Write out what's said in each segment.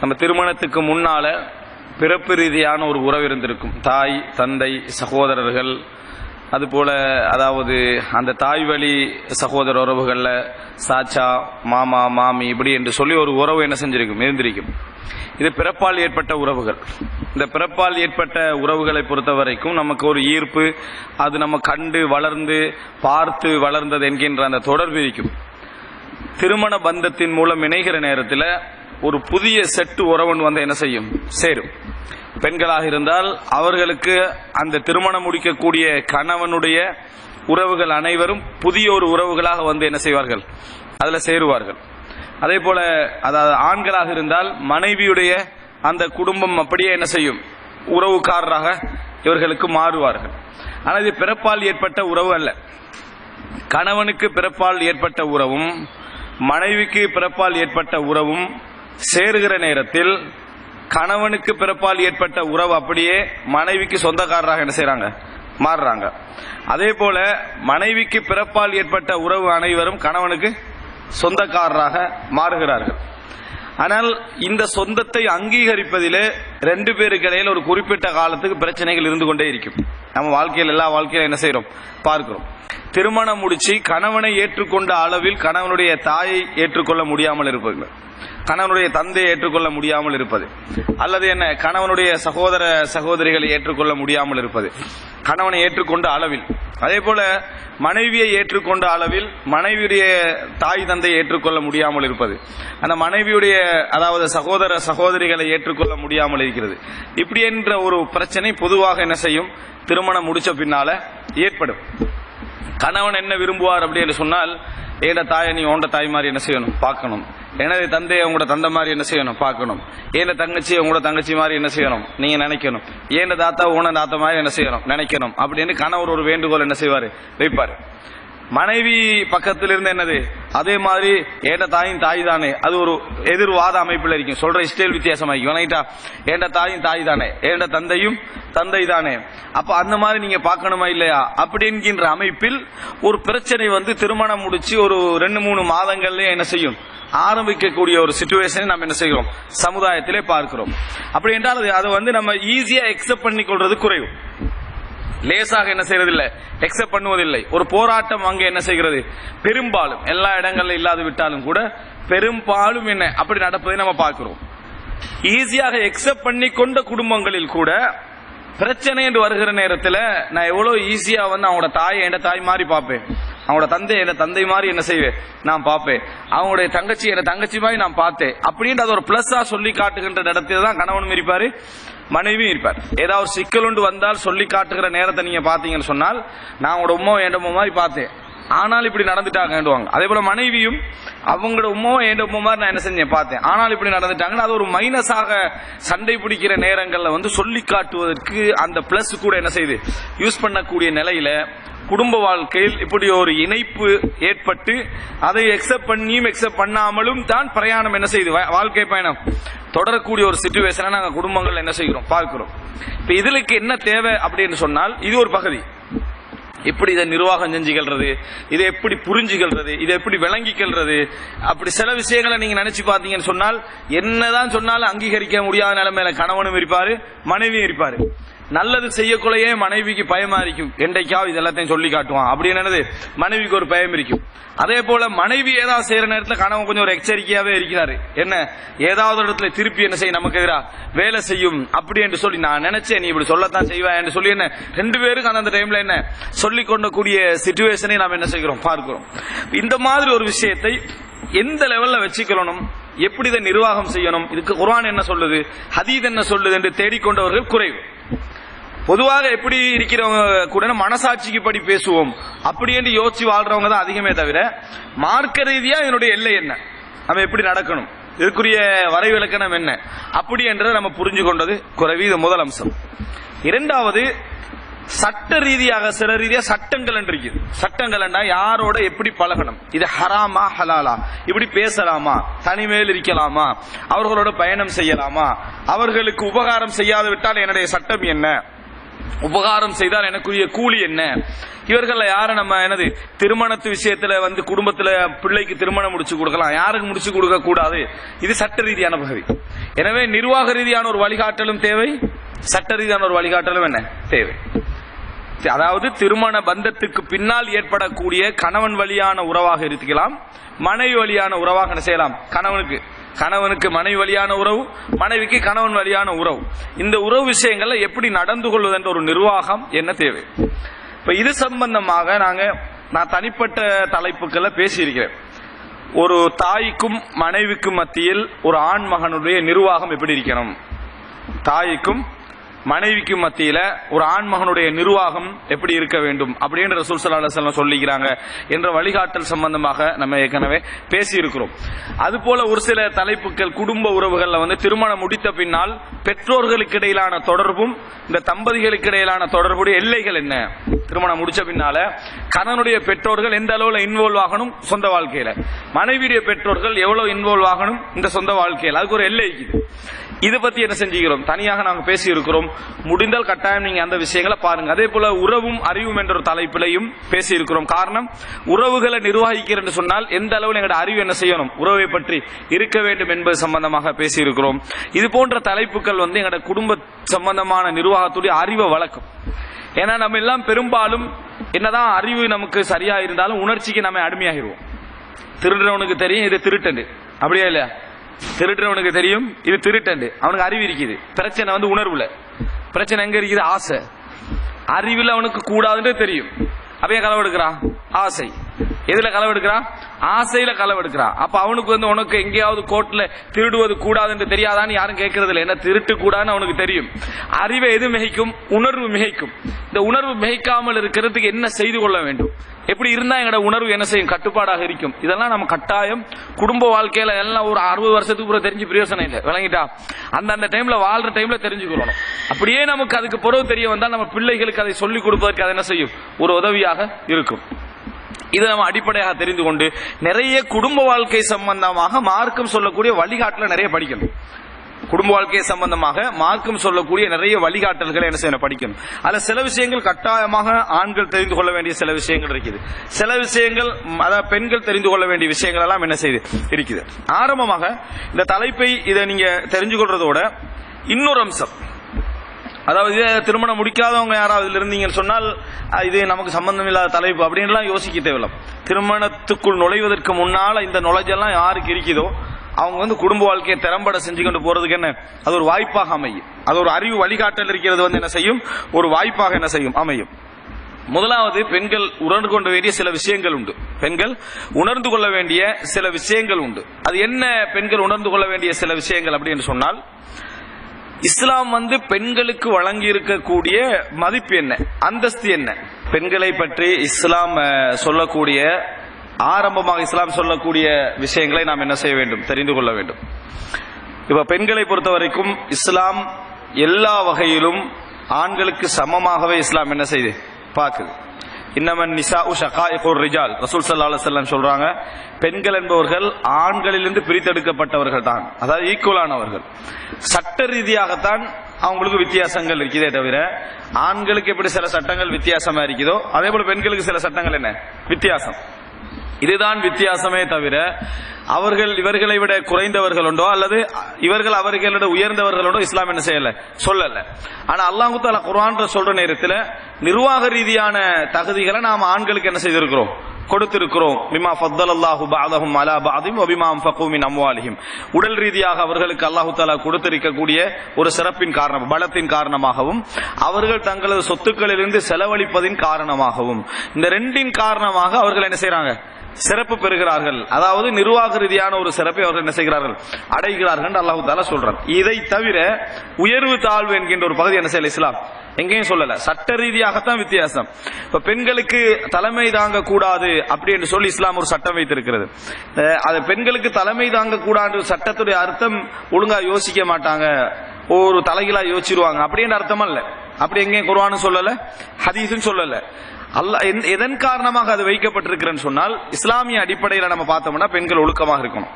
நம்ம திருமணத்துக்கு முன்னால பிறப்பு ரீதியான ஒரு உறவு இருந்திருக்கும். தாய் தந்தை சகோதரர்கள். அதுபோல அதாவது அந்த தாய் வழி சகோதர உறவுகளில் சாச்சா மாமா மாமி இப்படி என்று சொல்லி ஒரு உறவு என்ன செஞ்சிருக்கும்? இருந்திருக்கும். இது பிறப்பால் ஏற்பட்ட உறவுகள். இந்த பிறப்பால் ஏற்பட்ட உறவுகளை பொறுத்த வரைக்கும் நமக்கு ஒரு ஈர்ப்பு அது நம்ம கண்டு வளர்ந்து பார்த்து வளர்ந்தது என்கின்ற அந்த தொடர்பு இருக்கும். திருமண பந்தத்தின் மூலம் இணைகிற நேரத்தில் ஒரு புதிய செட்டு உறவன் வந்து என்ன செய்யும்? சேரும். பெண்களாக இருந்தால் அவர்களுக்கு அந்த திருமணம் முடிக்கக்கூடிய கணவனுடைய உறவுகள் அனைவரும் புதிய ஒரு உறவுகளாக வந்து என்ன செய்வார்கள்? அதில் சேருவார்கள். அதே போல அதாவது ஆண்களாக இருந்தால் மனைவியுடைய அந்த குடும்பம் அப்படியே என்ன செய்யும்? உறவுக்காரராக இவர்களுக்கு மாறுவார்கள். ஆனால் இது பிறப்பால் ஏற்பட்ட உறவு அல்ல. கணவனுக்கு பிறப்பால் ஏற்பட்ட உறவும் மனைவிக்கு பிறப்பால் ஏற்பட்ட உறவும் சேருகிற நேரத்தில் கணவனுக்கு பிறப்பால் ஏற்பட்ட உறவு அப்படியே மனைவிக்கு சொந்தக்காரராக என்ன செய்யறாங்க மாறுறாங்க. அதே போல மனைவிக்கு பிறப்பால் ஏற்பட்ட உறவு அனைவரும் கணவனுக்கு சொந்தக்காரராக மாறுகிறார்கள். ஆனால் இந்த சொந்தத்தை அங்கீகரிப்பதிலே ரெண்டு பேருக்கு இடையில ஒரு குறிப்பிட்ட காலத்துக்கு பிரச்சனைகள் இருந்து கொண்டே இருக்கும். நம்ம வாழ்க்கையில் எல்லா வாழ்க்கையில என்ன செய்யறோம் பார்க்கிறோம். திருமணம் முடிச்சு கணவனை ஏற்றுக்கொண்ட அளவில் கணவனுடைய தாயை ஏற்றுக்கொள்ள முடியாமல் இருப்பது. கணவனுடைய தந்தையை ஏற்றுக்கொள்ள முடியாமல் இருப்பது. அல்லது என்ன? கணவனுடைய சகோதர சகோதரிகளை ஏற்றுக்கொள்ள முடியாமல் இருப்பது. கணவனை ஏற்றுக்கொண்ட அளவில். அதே போல மனைவியை ஏற்றுக்கொண்ட அளவில் மனைவியுடைய தாய் தந்தையை ஏற்றுக்கொள்ள முடியாமல் இருப்பது. அந்த மனைவியுடைய அதாவது சகோதர சகோதரிகளை ஏற்றுக்கொள்ள முடியாமல் இருக்கிறது. இப்படி என்ற ஒரு பிரச்சனை பொதுவாக என்ன செய்யும்? திருமணம் முடிச்ச பின்னால ஏற்படும். கணவன் என்ன விரும்புவார் அப்படின்னு சொன்னால் ஏட தாயை நீ உண்ட தாய் மாதிரி என்ன செய்யணும்? பார்க்கணும். எனது தந்தையை உங்களோட தந்தை மாதிரி என்ன செய்யணும்? பார்க்கணும். ஏன தங்கச்சி உங்களோட தங்கச்சி மாதிரி என்ன செய்யணும்? நீங்க நினைக்கணும். ஏன தாத்தா உன தாத்தா மாதிரி என்ன செய்யணும்? நினைக்கணும். அப்படின்னு கணவர் ஒரு வேண்டுகோள் என்ன செய்வாரு? வைப்பாரு. மனைவி பக்கத்தில் இருந்து என்னது? அதே மாதிரி ஏட்ட தாயும் தாய் தானே அது ஒரு எதிர்வாத அமைப்பில் இருக்கும். சொல்ற ஸ்டைல் வித்தியாசமாக இருக்கும் ரைட்டா ஏண்ட தாயும் தாய் தானே ஏண்ட தந்தையும் தந்தை தானே அப்ப அந்த மாதிரி நீங்க பார்க்கணுமா இல்லையா? அப்படின்கின்ற அமைப்பில் ஒரு பிரச்சனை வந்து திருமணம் முடிச்சு ஒரு ரெண்டு மூணு மாதங்கள்லயே என்ன செய்யும்? ஆரம்பிக்கக்கூடிய ஒரு சுச்சுவேஷனை நம்ம என்ன செய்கிறோம்? சமுதாயத்திலே பார்க்கிறோம். அப்படி என்றால் அது வந்து நம்ம ஈஸியா எக்ஸப்ட் பண்ணி கொள்றது குறைவு. லேசாக என்ன செய்யறதில்லை. எக்ஸப்ட் பண்ணுவதில்லை. ஒரு போராட்டம் அங்கே என்ன செய்கிறது? பெரும்பாலும் எல்லா இடங்களில் இல்லாது விட்டாலும் கூட பெரும்பாலும் என்ன? அப்படி நடப்பதை நம்ம பார்க்கிறோம். ஈஸியாக எக்ஸப்ட் பண்ணி கொண்ட குடும்பங்களில் கூட பிரச்சனை என்று வருகிற நேரத்தில் நான் எவ்வளோ ஈஸியாக வந்து அவங்களோட தாயை என் தாய் மாதிரி பார்ப்பேன். அவங்களோட தந்தை என் தந்தை மாதிரி என்ன செய்வேன்? நான் பார்ப்பேன். அவங்களுடைய தங்கச்சி என் தங்கச்சி மாதிரி நான் பார்த்தேன். அப்படின்ற அது ஒரு பிளஸ்ஸாக சொல்லி காட்டுகின்ற இடத்துல தான் கணவனும் இருப்பாரு மனைவியும் இருப்பார். ஏதாவது சிக்கல் ஒன்று வந்தால் சொல்லி காட்டுகிற நேரத்தை நீங்க பாத்தீங்கன்னு சொன்னால் நான் உங்களோட உமா என் உமா மாதிரி பார்த்தேன். ஆனால் இப்படி நடந்துட்டாங்கன்னுவாங்க. அதே போல மனைவியும் அவங்களோட உமாவும் என் உமா மாதிரி நான் என்ன செஞ்சேன் பார்த்தேன். ஆனால் இப்படி நடந்துட்டாங்கன்னு அது ஒரு மைனஸாக சண்டை பிடிக்கிற நேரங்களில் வந்து சொல்லி காட்டுவதற்கு அந்த பிளஸ் கூட என்ன செய்யுது யூஸ் பண்ணக்கூடிய நிலையில குடும்ப வாழ்க்கையில் இப்படி ஒரு இணைப்பு ஏற்பட்டு அதை எக்ஸெப்ட் பண்ணியும் எக்ஸெப்ட் பண்ணாமலும் தான் பிரயாணம் என்ன செய்யுது வாழ்க்கை பயணம். தொடரக்கூடிய ஒரு சுச்சுவேஷனை நாங்கள் குடும்பங்கள் என்ன செய்கிறோம்? பார்க்கிறோம். இப்போ இதுலக்கு என்ன தேவை அப்படின்னு சொன்னால் இது ஒரு பகுதி. எப்படி இதை நிர்வாகம் செஞ்சுக்கிறது இதை எப்படி புரிஞ்சுக்கிறது இதை எப்படி விளங்கிக்கிறது அப்படி சில விஷயங்களை நீங்க நினைச்சு பார்த்தீங்கன்னு சொன்னால் என்னதான் சொன்னாலும் அங்கீகரிக்க முடியாத நிலைமையில கணவனும் இருப்பாரு மனைவியும் இருப்பாரு. நல்லது செய்யக்குள்ளேயே மனைவிக்கு பயமா இருக்கும் என்றைக்காவது இது எல்லாத்தையும் சொல்லி காட்டுவான். அப்படி என்னது? மனைவிக்கு ஒரு பயம் இருக்கும். அதே போல மனைவி ஏதாவது செய்யற நேரத்தில் கணவன் கொஞ்சம் ஒரு எச்சரிக்கையாவே இருக்கிறாரு. என்ன? ஏதாவது இடத்துல திருப்பி என்ன செய்யும்? நமக்கு எதிரா வேலை செய்யும். அப்படி என்று சொல்லி நான் நினைச்சேன் நீ இப்படி சொல்லத்தான் செய்வா என்று சொல்லி என்ன? ரெண்டு பேருக்கு அந்த டைம்ல என்ன? சொல்லி கொண்டக்கூடிய சிச்சுவேஷனை நாம் என்ன செய்கிறோம்? பார்க்கிறோம். இந்த மாதிரி ஒரு விஷயத்தை எந்த லெவல்ல வச்சுக்கணும்? எப்படி இதை நிர்வாகம் செய்யணும்? இதுக்கு குரான் என்ன சொல்லுது? ஹதீத் என்ன சொல்லுது? என்று தேடிக்கொண்டவர்கள் குறைவு. பொதுவாக எப்படி இருக்கிறவங்க கூட மனசாட்சிக்கு படி பேசுவோம். அப்படி என்று யோசிச்சு வாழ்றவங்க தான் அதிகமே தவிர மார்க்க ரீதியா என்னுடைய எல்லை என்ன? நம்ம எப்படி நடக்கணும்? இதுக்குரிய வரைவிலக்கணம் என்ன? அப்படி என்றதை நம்ம புரிஞ்சு கொண்டது குறைவு. இது முதல் அம்சம். இரண்டாவது சட்ட ரீதியாக சில ரீதியா சட்டங்கள் என்று இருக்குது. சட்டங்கள் யாரோட எப்படி பழகணும்? இது ஹராமா ஹலாலா? இப்படி பேசலாமா? தனிமேல் இருக்கலாமா? அவர்களோட பயணம் செய்யலாமா? அவர்களுக்கு உபகாரம் செய்யாது விட்டால் என்னுடைய சட்டம் என்ன? உபகாரம் செய்தால் எனக்குரிய கூலி என்ன? இவர்கள யார நம்ம என்னது திருமணத்து விஷயத்துல வந்து குடும்பத்துல பிள்ளைக்கு திருமணம் முடிச்சு கொடுக்கலாம். யாருக்கு முடிச்சு கொடுக்க கூடாது? இது சட்ட ரீதியான பகுதி. எனவே நிர்வாக ரீதியான ஒரு வழிகாட்டலும் தேவை. சட்ட ரீதியான ஒரு வழிகாட்டலும் என்ன? தேவை. அதாவது திருமண பந்தத்துக்கு பின்னால் ஏற்படக்கூடிய கணவன் வழியான உறவாக இருக்கலாம். மனைவி வழியான உறவாக என்ன செய்யலாம்? கணவனுக்கு. கணவனுக்கு மனைவி வழியான உறவு மனைவிக்கு கணவன் வழியான உறவு. இந்த உறவு விஷயங்கள்ல எப்படி நடந்து கொள்வது என்ற ஒரு நிர்வாகம் என்ன தேவை? இப்ப இது சம்பந்தமாக நாங்க நான் தனிப்பட்ட தலைப்புகளை பேசியிருக்கிறேன். ஒரு தாய்க்கும் மனைவிக்கும் மத்தியில் ஒரு ஆண் மகனுடைய நிர்வாகம் எப்படி இருக்கணும்? தாய்க்கும் மனைவிக்கு மத்தியில ஒரு ஆண்மகனுடைய நிர்வாகம் எப்படி இருக்க வேண்டும் அப்படின்னு ரசூல் சல்லா அலுவலம் சொல்லிக்கிறாங்க என்ற வழிகாட்டல் சம்பந்தமாக நம்ம ஏற்கனவே பேசியிருக்கிறோம். அது போல ஒரு சில தலைப்புகள் குடும்ப உறவுகள்ல வந்து திருமணம் முடித்த பின்னால் பெற்றோர்களுக்கு இடையிலான தொடர்பும் இந்த தம்பதிகளுக்கு இடையிலான தொடர்புடைய எல்லைகள் என்ன? திருமணம் முடிச்ச பின்னால கணனுடைய பெற்றோர்கள் எந்த அளவுல இன்வால்வ் ஆகணும்? சொந்த வாழ்க்கையில. மனைவியுடைய பெற்றோர்கள் எவ்வளவு இன்வால்வ் ஆகணும்? இந்த சொந்த வாழ்க்கையில். அதுக்கு ஒரு எல்லை இருக்குது. இதை பத்தி என்ன செஞ்சுக்கிறோம்? தனியாக நாங்கள் பேசி இருக்கிறோம் முடிந்தால் கட்டாயம் நீங்க அந்த விஷயங்களை பாருங்க. அதே போல உறவும் அறிவும் என்ற ஒரு தலைப்பிலையும் பேசி இருக்கிறோம் காரணம் உறவுகளை நிர்வகிக்கிறேன் என்று சொன்னால் எந்த அளவில் எங்களோட அறிவு என்ன செய்யணும்? உறவை பற்றி இருக்க வேண்டும் என்பது சம்பந்தமாக பேசி இருக்கிறோம் இது போன்ற தலைப்புகள் வந்து எங்களோட குடும்ப சம்பந்தமான நிர்வாகத்துடைய அறிவை வளர்க்கும். ஏன்னா நம்ம எல்லாம் பெரும்பாலும் என்னதான் அறிவு நமக்கு சரியா இருந்தாலும் உணர்ச்சிக்கு நம்ம அடிமையாகிருவோம். திருடுறவனுக்கு தெரியும் இது திருட்டண்டு அப்படியா இல்லையா? திருடுறவனுக்கு தெரியும் இது திருட்டண்டு அவனுக்கு அறிவு இருக்குது. பிரச்சனை வந்து உணர்வுல. பிரச்சனை எங்க இருக்குது? ஆசை. அறிவில் அவனுக்கு கூடாதுன்னு தெரியும். அப்ப ஏன் ஆசை. எதுல களவெடுக்கிறான் ஆசையில களவெடுக்கிறான் அப்ப அவனுக்கு வந்து உனக்கு எங்கேயாவது கோர்ட்ல திருடுவது கூடாது என்று தெரியாதான்னு யாரும் கேட்கறது இல்லை என்ன திருட்டு கூடாதுன்னு அவனுக்கு தெரியும். அறிவை எது மிகைக்கும்? உணர்வு மிகைக்கும். இந்த உணர்வு மிகைக்காமல் இருக்கிறதுக்கு என்ன செய்து கொள்ள வேண்டும்? எப்படி இருந்தா எங்களோட உணர்வு என்ன செய்யும்? கட்டுப்பாடாக இருக்கும். இதெல்லாம் நம்ம கட்டாயம் குடும்ப வாழ்க்கையில எல்லாம் ஒரு அறுபது வருஷத்துக்கு கூட தெரிஞ்சு பிரயோசனம் இல்லை. விளங்கிட்டா? அந்த அந்த டைம்ல வாழ்ற டைம்ல தெரிஞ்சுக்கொள்ளணும். அப்படியே நமக்கு அதுக்கு பிறகு தெரிய வந்தால் நம்ம பிள்ளைகளுக்கு அதை சொல்லிக் கொடுப்பதற்கு அது என்ன செய்யும்? ஒரு உதவியாக இருக்கும். இதை நம்ம அடிப்படையாக தெரிந்து கொண்டு நிறைய குடும்ப வாழ்க்கை சம்பந்தமாக மார்க்கம் சொல்லக்கூடிய வழிகாட்டல நிறைய படிக்கணும். குடும்ப வாழ்க்கை சம்பந்தமாக மார்க்கம் சொல்லக்கூடிய நிறைய வழிகாட்டல்களை என்ன செய்யணும்? படிக்கணும். அதில் சில விஷயங்கள் கட்டாயமாக ஆண்கள் தெரிந்து கொள்ள வேண்டிய சில விஷயங்கள் இருக்குது. சில விஷயங்கள் அதாவது பெண்கள் தெரிந்து கொள்ள வேண்டிய விஷயங்கள் எல்லாம் என்ன செய்யுது இருக்குது. ஆரம்பமாக இந்த தலைப்பை இதை நீங்க தெரிஞ்சு கொள்றதோட இன்னொரு அம்சம். அதாவது திருமணம் முடிக்காதவங்க யாராவது இருந்தீங்கன்னு சொன்னால் இது நமக்கு சம்பந்தம் இல்லாத தலைப்பு அப்படின்லாம் யோசிக்க தேவையில்லை. திருமணத்துக்குள் நுழைவதற்கு முன்னால் இந்த நுழைஞ்செல்லாம் யாருக்கு இருக்குதோ அவங்க வந்து குடும்ப வாழ்க்கையை திறம்பட செஞ்சு கொண்டு போறதுக்கு என்ன அது ஒரு வாய்ப்பாக அமையும். அது ஒரு அறிவு வழிகாட்டல் இருக்கிறது வந்து என்ன செய்யும்? ஒரு வாய்ப்பாக என்ன செய்யும்? அமையும். முதலாவது பெண்கள் உணர்ந்து கொண்ட வேண்டிய சில விஷயங்கள் உண்டு. பெண்கள் உணர்ந்து கொள்ள வேண்டிய சில விஷயங்கள் உண்டு. அது என்ன பெண்கள் உணர்ந்து கொள்ள வேண்டிய சில விஷயங்கள் அப்படின்னு சொன்னால் இஸ்லாம் வந்து பெண்களுக்கு வழங்கி இருக்கக்கூடிய மதிப்பு என்ன? அந்தஸ்து என்ன? பெண்களை பற்றி இஸ்லாம் சொல்லக்கூடிய ஆரம்பமாக இஸ்லாம் சொல்லக்கூடிய விஷயங்களை நாம் என்ன செய்ய வேண்டும்? தெரிந்து கொள்ள வேண்டும். இப்ப பெண்களை பொறுத்த வரைக்கும் இஸ்லாம் எல்லா வகையிலும் ஆண்களுக்கு சமமாகவே இஸ்லாம் என்ன செய்யுது பார்க்குது. இன்னமன் நிசா ஷகாயிகுர் ரிஜால். ரசூல் ஸல்லல்லாஹு அலைஹி சொல்றாங்க பெண்கள் என்பவர்கள் ஆண்களிலிருந்து பிரித்தெடுக்கப்பட்டவர்கள் தான். அதாவது ஈக்குவலானவர்கள் சட்ட ரீதியாகத்தான் அவங்களுக்கு வித்தியாசங்கள் இருக்குதே தவிர ஆண்களுக்கு எப்படி சில சட்டங்கள் வித்தியாசமா இருக்குதோ அதே போல பெண்களுக்கு சில சட்டங்கள் என்ன? வித்தியாசம். இதுதான் வித்தியாசமே தவிர அவர்கள் இவர்களை விட குறைந்தவர்கள் உண்டோ அல்லது இவர்கள் அவர்களோட உயர்ந்தவர்கள் உண்டோ இஸ்லாம் என்ன செய்யல? சொல்லல. ஆனா அல்லாஹு தாலா குரான் சொல்ற நேரத்தில் நிர்வாக ரீதியான தகுதிகளை நாம் ஆண்களுக்கு என்ன செய்திருக்கிறோம்? கொடுத்திருக்கிறோம். பிமா ஃபத்தல் அல்லாஹு பாதஹும் அலா பாதிம் வபிமா அன்ஃபகு அம்வாலிஹிம். உடல் ரீதியாக அவர்களுக்கு அல்லாஹு தாலா கொடுத்திருக்கக்கூடிய ஒரு சிறப்பின் காரணம் பலத்தின் காரணமாகவும் அவர்கள் தங்களது சொத்துக்களிலிருந்து செலவழிப்பதின் காரணமாகவும். இந்த ரெண்டின் காரணமாக அவர்கள் என்ன செய்யறாங்க சிறப்பு பெறுகிறார்கள். அதாவது நிர்வாக ரீதியான ஒரு சிறப்பை அவர்கள் என்ன செய்கிறார்கள்? அடைகிறார்கள் அல்லாஹு தாலா சொல்றார் இதை தவிர உயர்வு தாழ்வு என்கின்ற ஒரு பகுதி என்ன செய்யல இஸ்லாம்? எங்கேயும் சொல்லல. சட்ட ரீதியாகத்தான் வித்தியாசம். இப்ப பெண்களுக்கு தலைமை தாங்க கூடாது அப்படி என்று சொல்லி இஸ்லாம் ஒரு சட்டம் வைத்திருக்கிறது. அது பெண்களுக்கு தலைமை தாங்க கூடாது சட்டத்துடைய அர்த்தம் ஒழுங்கா யோசிக்க மாட்டாங்க. ஒரு தலைகீழா யோசிச்சிருவாங்க. அப்படின்னு அர்த்தம் அல்ல. அப்படி எங்கேயும் குர்ஆனும் சொல்லல ஹதீஸும் சொல்லல. அல்லாஹ் எதன் காரணமாக அது வைக்கப்பட்டிருக்கிறேன்னு சொன்னால் இஸ்லாமிய அடிப்படையில் நம்ம பார்த்தோம்னா பெண்கள் ஒழுக்கமாக இருக்கணும்.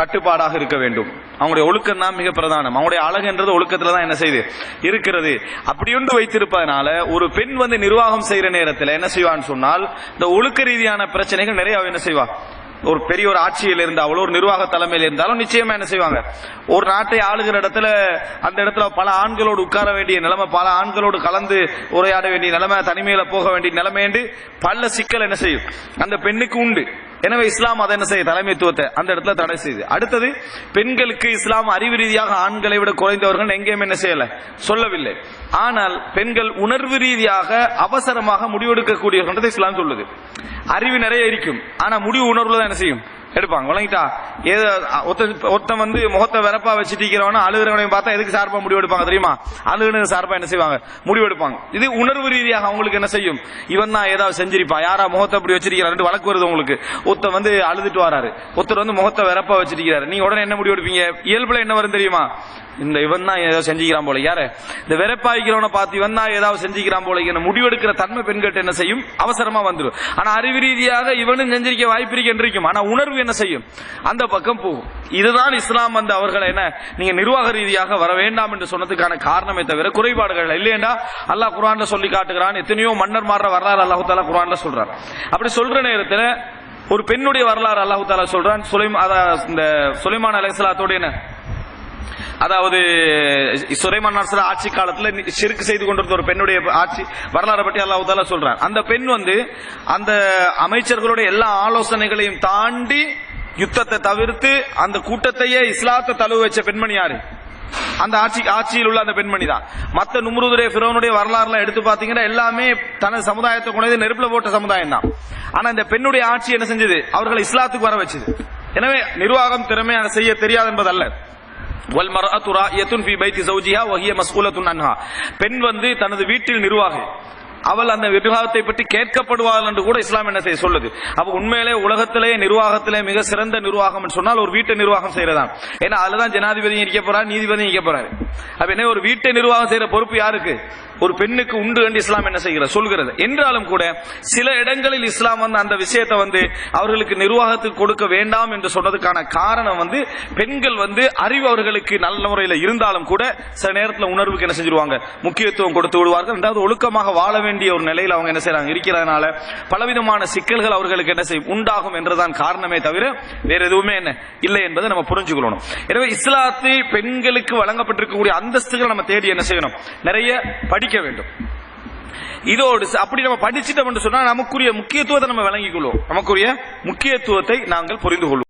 கட்டுப்பாடாக இருக்க வேண்டும். அவங்களுடைய ஒழுக்கம் தான் மிக பிரதானம். அவங்களுடைய அழகுன்றது ஒழுக்கத்துல தான் என்ன செய்யுது இருக்கிறது. அப்படி ஒன்று வைத்திருப்பதனால ஒரு பெண் வந்து நிர்வாகம் செய்யற நேரத்தில் என்ன செய்வான்னு சொன்னால் இந்த ஒழுக்க ரீதியான பிரச்சனைகள் நிறைய என்ன செய்வா? ஒரு பெரிய ஒரு ஆட்சியில் இருந்தாலும் ஒரு நிர்வாக தலைமையில் இருந்தாலும் நிச்சயமா என்ன செய்வாங்க? ஒரு நாட்டை ஆளுகிற இடத்துல அந்த இடத்துல பல ஆண்களோடு உட்கார வேண்டிய நிலைமை பல ஆண்களோடு கலந்து உரையாட வேண்டிய நிலைமை தனிமையில போக வேண்டிய நிலைமை பல சிக்கல் என்ன செய்யும்? அந்த பெண்ணுக்கு உண்டு. எனவே இஸ்லாம் அதை என்ன செய்ய தலைமைத்துவத்தை அந்த இடத்துல தடை செய்யுது. அடுத்தது பெண்களுக்கு இஸ்லாம் அறிவு ரீதியாக ஆண்களை விட குறைந்தவர்கள் எங்கேயும் என்ன செய்யல? சொல்லவில்லை. ஆனால் பெண்கள் உணர்வு ரீதியாக அவசரமாக முடிவெடுக்கக்கூடியவர்கள் இஸ்லாம் சொல்லுது. அறிவு நிறைய இருக்கும். ஆனா முடிவு உணர்வுல தான் என்ன செய்யும்? எடுப்பாங்க. வழங்கிட்டா ஏதோ ஒருத்தன் ஒருத்தன் வந்து முகத்தை வெறப்பா வச்சுட்டிக்கிறவன அழுகிறவனையும் பார்த்தா எதுக்கு சார்பா முடிவு எடுப்பாங்க தெரியுமா? அழுகுனது சார்பா என்ன செய்வாங்க? முடிவு எடுப்பாங்க. இது உணர்வு ரீதியாக அவங்களுக்கு என்ன செய்யும்? இவன் தான் ஏதாவது செஞ்சிருப்பா. யாரா முகத்தை அப்படி வச்சிருக்கிறாரு வழக்கு வருது உங்களுக்கு. ஒருத்தன் வந்து அழுதுட்டு வராரு. ஒருத்தர் வந்து முகத்தை வெறப்பா வச்சிருக்கிறாரு. நீங்க உடனே என்ன முடிவு எடுப்பீங்க? இயல்புல என்ன வரும் தெரியுமா? இந்த இவன் தான் ஏதாவது செஞ்சுக்கிறான் போல. யாரு? இந்த வெறப்பாய்க்கிறவனை பார்த்து இவன் தான் ஏதாவது செஞ்சுக்கிறான் போல என்ன முடிவெடுக்கிற தன்மை பெண்கள்ட்ட என்ன செய்யும்? அவசரமா வந்துடும் ஆனா அறிவு ரீதியாக இவனும் செஞ்சிருக்க வாய்ப்பு இருக்கு இருக்கும். ஆனா உணர்வு என்ன செய்யும்? அந்த பக்கம் போகும். இதுதான் இஸ்லாம் வந்து அவர்களை என்ன? நீங்க நிர்வாக ரீதியாக வர வேண்டாம் என்று சொன்னதுக்கான காரணமே தவிர குறைபாடுகள் இல்லையண்டா அல்லாஹ் குரான்ல சொல்லி காட்டுகிறான். எத்தனையோ மன்னர் மாற வரலாறு அல்லாஹு தாலா குரான்ல சொல்றான் அப்படி சொல்ற நேரத்தில் ஒரு பெண்ணுடைய வரலாறு அல்லாஹு தாலா சொல்றான். சுலைம் அதான் இந்த சுலைமான் அலைஹிஸ்ஸலாத்தோட என்ன? அதாவது சுரைமான் அரசர் ஆட்சி காலத்தில் சிறுக்கு செய்து கொண்டிருந்த ஒரு பெண்ணுடைய ஆட்சி வரலாறு பற்றி அல்லாஹ் தாலா அந்த பெண் வந்து அந்த அமைச்சர்களுடைய எல்லா ஆலோசனைகளையும் தாண்டி யுத்தத்தை தவிர்த்து அந்த கூட்டத்தையே இஸ்லாத்தை தழுவ வச்ச பெண்மணி யாரு? அந்த ஆட்சி ஆட்சியில் உள்ள அந்த பெண்மணி தான். மற்ற நுமருதுடைய பிறவனுடைய வரலாறுலாம் எடுத்து பாத்தீங்கன்னா எல்லாமே தனது சமுதாயத்தை கொண்டது நெருப்புல போட்ட சமுதாயம் தான். ஆனா இந்த பெண்ணுடைய ஆட்சி என்ன செஞ்சது? அவர்களை இஸ்லாத்துக்கு வர வச்சது. எனவே நிர்வாகம் திறமையாக செய்ய தெரியாது என்பதல்ல. பெண் வந்து தனது வீட்டில் நிர்வாகி. அவள் அந்த விவாகத்தை பற்றி கேட்கப்படுவாள் என்று கூட இஸ்லாம் என்ன செய்ய சொல்லுது? அப்ப உண்மையிலே உலகத்திலே நிர்வாகத்திலே மிக சிறந்த நிர்வாகம் சொன்னால் ஒரு வீட்டை நிர்வாகம் செய்யறதான். ஏன்னா அதுலதான் ஜனாதிபதி இருக்க போறாரு நீதிபதி இருக்க போறாரு. அப்ப என்ன ஒரு வீட்டை நிர்வாகம் செய்யற பொறுப்பு யாருக்கு? ஒரு பெண்ணுக்கு உண்டு என்று இஸ்லாம் என்ன செய்கிறது சொல்கிறது. என்றாலும் கூட சில இடங்களில் இஸ்லாம் வந்து அந்த விஷயத்தை வந்து அவர்களுக்கு நிர்வாகத்துக்கு கொடுக்க வேண்டாம் என்று சொன்னதுக்கான காரணம் வந்து பெண்கள் வந்து அறிவு அவர்களுக்கு நல்ல முறையில் இருந்தாலும் கூட சில நேரத்தில் உணர்வுக்கு என்ன செஞ்சிருவாங்க? முக்கியத்துவம் கொடுத்து விடுவார்கள். ரெண்டாவது ஒழுக்கமாக வாழ வேண்டும் வேண்டிய ஒரு நிலையில் அவங்க என்ன செய்யறாங்க இருக்கிறதுனால பலவிதமான சிக்கல்கள் அவர்களுக்கு என்ன செய்யும் உண்டாகும் என்றுதான் காரணமே தவிர வேற எதுவுமே என்ன இல்லை என்பதை நம்ம புரிஞ்சுக்கணும் எனவே இஸ்லாத்தை பெண்களுக்கு வழங்கப்பட்டிருக்கக்கூடிய அந்தஸ்துகளை நம்ம தேடி என்ன செய்யணும்? நிறைய படிக்க வேண்டும். இதோடு அப்படி நம்ம படிச்சிட்டோம் சொன்னா நமக்குரிய முக்கியத்துவத்தை நம்ம வழங்கிக் கொள்வோம். நமக்குரிய முக்கியத்துவத்தை நாங்கள் புரிந்து கொள்வோம்.